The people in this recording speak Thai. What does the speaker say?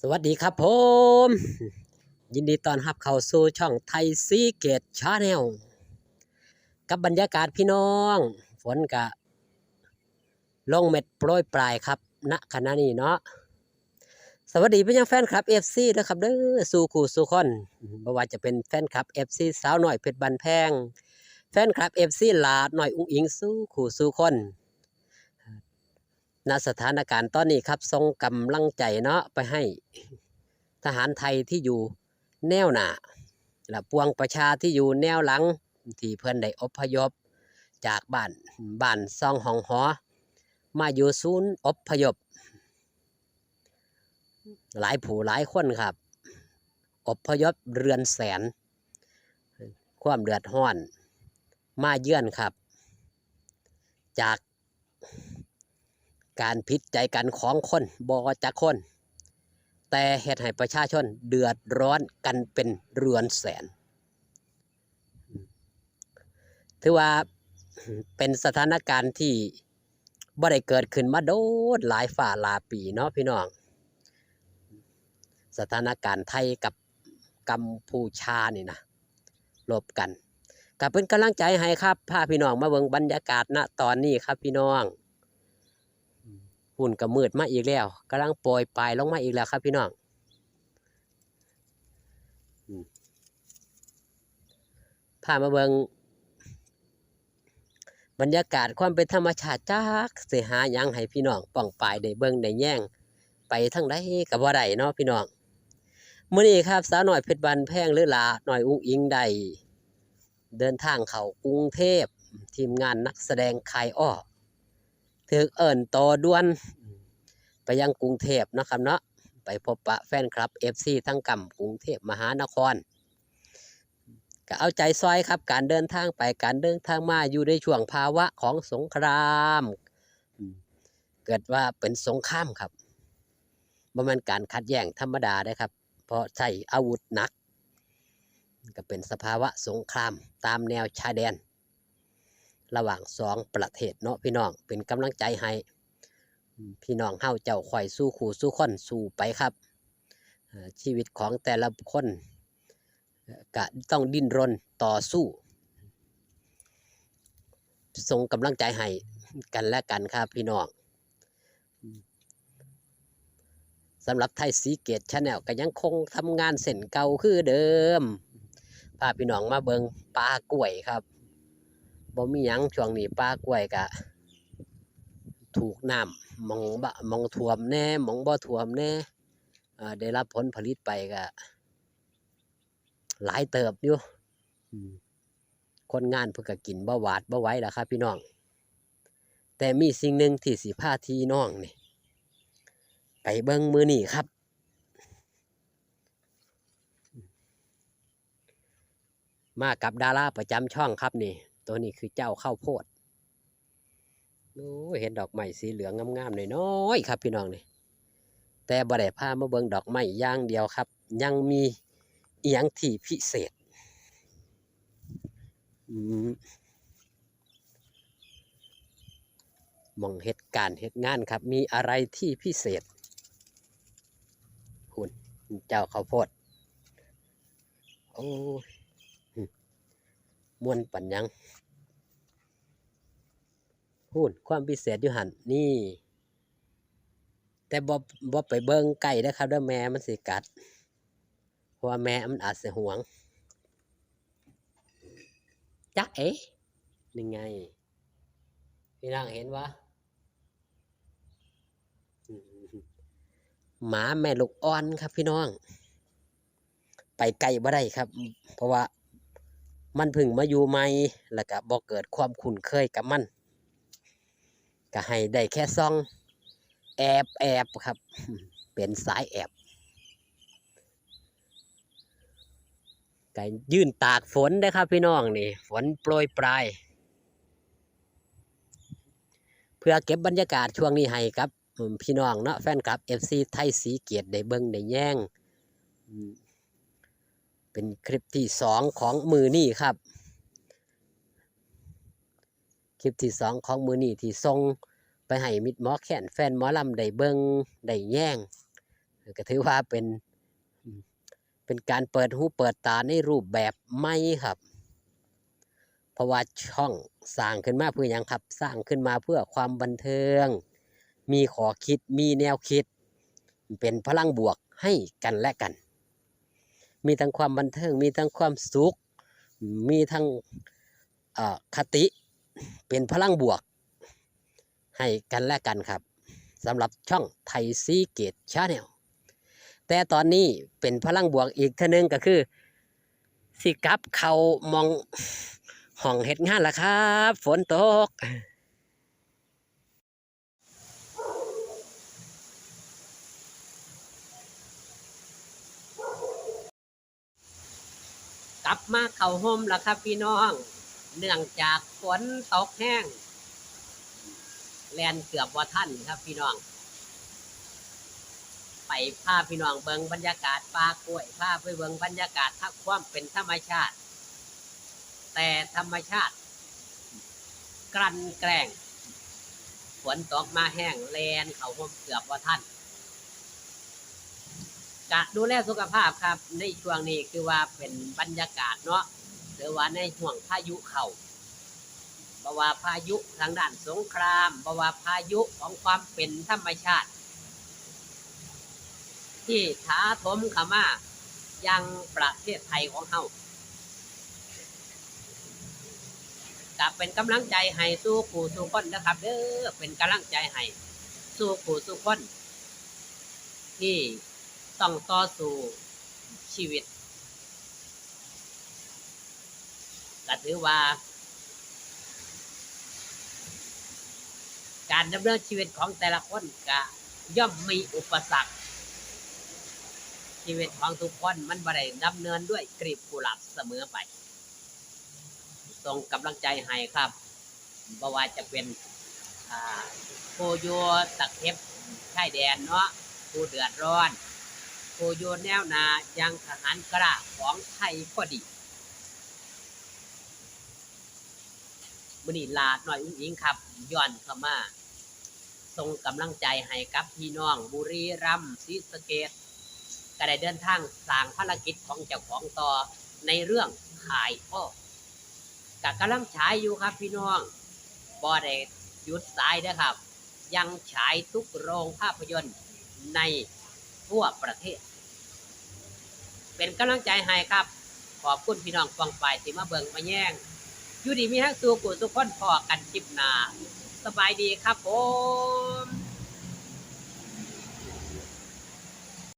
สวัสดีครับผม ยินดีต้อนรับเข้าสู่ช่องไทยซีเกตชาแนลกับบรรยากาศพี่น้อง ฝนกะลงเม็ดโปรยปลายครับณขณะนี้เนาะสวัสดีพี่ยังแฟนคลับ FC ด้วยครับเด้อสู่คู่สู่คนบ่ว่าจะเป็นแฟนคลับ FC สาวหน่อยเพชรบันแพง แฟนคลับ FC ลาดหน่อยอุ้งอิงสู่คู่สู่คน ณสถานการณ์ตอนนี้ครับส่งกำลังใจเนาะไปให้ทหารไทยที่อยู่แนวหน้าและปวงประชาที่อยู่แนวหลัง ที่เพื่อนได้อพยพ จากบ้านบ้านซองหองหอ มาอยู่ศูนย์อพยพ หลายผู้หลายคนครับ อพยพเรือนแสน ความเดือดร้อน มาเยือนครับ จาก การพิษใจกันของคนบอจักคน แต่เหตุให้ประชาชนเดือดร้อนกันเป็นเรือนแสน ถือว่าเป็นสถานการณ์ที่บ่ได้เกิดขึ้นมาโดดหลายฝ่าลาปีเนาะพี่น้อง สถานการณ์ไทยกับกัมพูชานี่นะลบกันก็เป็นกำลังใจให้ครับพาพี่น้องมาเบิ่งบรรยากาศณตอนนี้ครับพี่น้อง หุ่นก็มืดมาอีกแล้วกำลังโปรยปลายลงมาอีกแล้วครับพี่น้องพามาเบิงบรรยากาศความเป็นธรรมชาติจักสิหายังให้พี่น้องป้องปลายได้เบิงได้แย่งไปทั้งใดกับว่าใดเนาะพี่น้องเมื้อนี้ครับสาวหน่อยเพชรบันแพงหรือลาหน่อยอุ้งอิงใดเดินทางเข้ากรุงเทพ ทีมงานนักแสดงคายอ้อ ถือเอิญโตอด่วน ไปยังกรุงเทพนะครับเนาะไปพบปะแฟนคลับ FC ทั้งกำกรุงเทพมหานครก็เอาใจซอยครับ การเดินทางไปการเดินทางมาอยู่ในช่วงภาวะของสงครามอืมเกิดว่าเป็นสงครามครับบ่แมันการขัดแย้งธรรมดาได้ครับ เพราะใช้อาวุธหนัก ก็เป็นสภาวะสงครามตามแนวชายแดน ระหว่างสองประเทศเนาะพี่น้องเป็นกำลังใจให้พี่น้องเฮาเจ้าข่อยสู้ขู่สู้คนสู้ไปครับ ชีวิตของแต่ละคนก็ต้องดิ้นรนต่อสู้ส่งกำลังใจให้กันและกันครับพี่น้องสำหรับไทยสีเกตชาแนลก็ยังคงทำงานเส้นเก่าคือเดิมพาพี่น้องมาเบิงปลากล้วยครับ บ่มีหยังช่วงนี้ป้ากล้วยกะ ถูกน้ำมองบะมองท่วมแน่มองบ่ท่วมแน่ได้รับผลผลิตไปกะ หลายเติบอยู่คนงานเพิ่นก็กินบ่หวาดบ่ไหวล่ะครับพี่น้อง แต่มีสิ่งหนึ่งที่สิพาทีน้องนี่ ไปเบิ่งมือนี่ครับ มากับดาราประจำช่องครับนี่ ตัวนี้คือเจ้าข้าวโพดโอ้เห็นดอกไม้สีเหลืองงามๆน้อยๆครับ พี่น้องนี่แต่บ่ได้พามาเบิ่งดอกไม้อย่างเดียวครับ ยังมีอียงที่พิเศษมองเหตุการณ์เหตุงานครับ มีอะไรที่พิเศษคุณเจ้าข้าวโพดโอ้ มวนปัญญังพูดความพิเศษอยู่หันนี่ แต่บ่บ่ไปเบิ่งไก่นะครับด้อแม่มันสิกัด เพราะว่าแม่มันอาจสิหวงจักเอ๊ะนี่ไง พี่นางเห็นวะหมาแม่ลูกอ่อนครับพี่น้อง ไปไกลบ่ได้ครับ เพราะว่า มันพึ่งมาอยู่ใหม่แล้วก็บ่เกิดความคุ้นเคยกับมันก็ให้ได้แค่ซ่อง แอบแอบครับ เป็นสายแอบก็ยื่นตากฝนได้ครับพี่น้องนี่ ฝนโปรยปลาย เพื่อเก็บบรรยากาศช่วงนี้ให้ครับ พี่น้องเนาะแฟนคลับ FC ไทยสีเกียรติได้เบิ่งได้แย่ง เป็นคลิปที่สองของมือนี่ครับ คลิปที่สองของมือนี่ที่ส่งไปให้มิดหมอแขนแฟนหมอลำได้เบิงได้แย่งก็ถือว่าเป็นเป็นการเปิดหูเปิดตาในรูปแบบใหม่ครับ เพราะว่าช่องสร้างขึ้นมาเพื่อหยังครับ สร้างขึ้นมาเพื่อความบันเทิง มีขอคิดมีแนวคิด เป็นพลังบวกให้กันและกัน มีทั้งความบันเทิง มีทั้งความสุข มีทั้งคติ เป็นพลังบวก ให้กันและกันครับสำหรับช่องไทยซีเกตชาแนลแต่ตอนนี้เป็นพลังบวกอีกท่านึงก็คือสิกับเขามองห้องเฮ็ดงานละครับ ฝนตก กลับมาเข้าห่มแล้วครับพี่น้อง เนื่องจากฝนตกแห้ง แลนเกือบว่าท่านครับพี่น้อง ไปพาพี่น้องเบิงบรรยากาศป่ากล้วยพาไปเบิงบรรยากาศทักความเป็นธรรมชาติ แต่ธรรมชาติ กลั่นแกล้งฝนตกมาแห้งแลนเขาห่มเกือบว่าท่าน กะดูแลสุขภาพครับ ในช่วงนี้คือว่าเป็นบรรยากาศเนาะหรือว่าในห่วงพายุเขาบว่าพายุทางด้านสงครามบว่าพายุของความเป็นธรรมชาติ ที่ท้าทมข้ามายังประเทศไทยของเฮากับเป็นกำลังใจให้สู้ผู้สู้คนนะครับเด้อเป็นกำลังใจให้สู้ผู้สู้คนที่ ต้องต่อสู้ชีวิตก็ถือว่า การดำเนินชีวิตของแต่ละคนก็ย่อมมีอุปสรรค ชีวิตของทุกคนมันบ่ได้ดำเนินด้วยกลีบกุหลาบเสมอไปส่งกำลังใจให้ครับบ่ว่าจะเป็นอ่าผู้อยู่ตะเข็บชายแดนเนาะผู้เดือดร้อน ผู้อยู่แนวนายังทหารกล้าของไทยก็ดีมื่อนี้ลาหน่อยอุ้งอิงครับย้อนเข้ามาส่งกำลังใจให้กับพี่น้อง บุรีรัมย์ศรีสะเกดก็ได้เดินทางสร้างภารกิจของเจ้าของต่อในเรื่องขายพ่อกะกำลังฉายอยู่ครับพี่น้องบ่ได้หยุดสายนะครับ ยังฉายทุกโรงภาพยนตร์ใน ทั่วประเทศ เป็นกำลังใจให้ครับ ขอบคุณพี่น้องฟังไปที่มาเบิงมาแย่งอยู่ดีมีทั้งสู่กูสุขคนพอกันคลิปหนาสบายดีครับผม